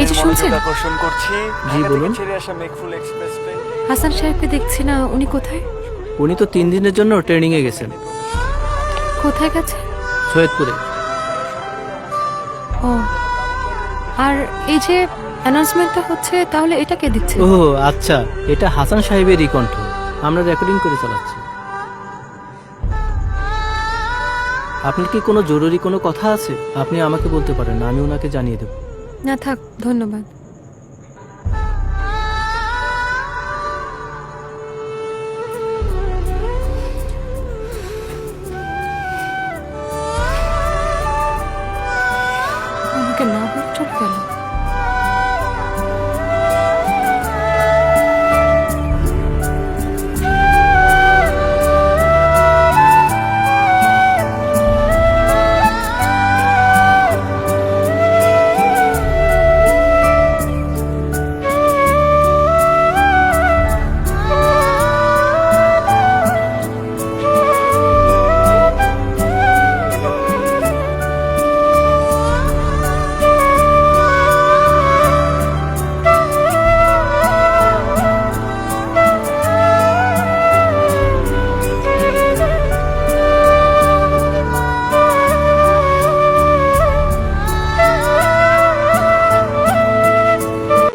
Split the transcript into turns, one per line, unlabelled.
এই যে শুনছেন?
আকর্ষণ করছি।
জি, বলুন।
ছেড়ে আসা মেঘফুল এক্সপ্রেস
হাসান সাহেবকে দেখছি না উনি কোথায়?
উনি তো তিন দিনের জন্য ট্রেনিংয়ে গেছেন।
কোথায় গেছে
সৈয়দপুরে।
ও আর এই যে অ্যানাউন্সমেন্টটা হচ্ছে তাহলে এটা কে দিচ্ছে?
ও আচ্ছা এটা হাসান সাহেবেরই কণ্ঠ। আমরা রেকর্ডিং করে চালাচ্ছি। আপনার কি কোনো জরুরি কোনো কথা আছে? আপনি আমাকে বলতে পারেন আমি ওনাকে জানিয়ে দেব।
না থাক ধন্যবাদ। আমাকে না চলে গেল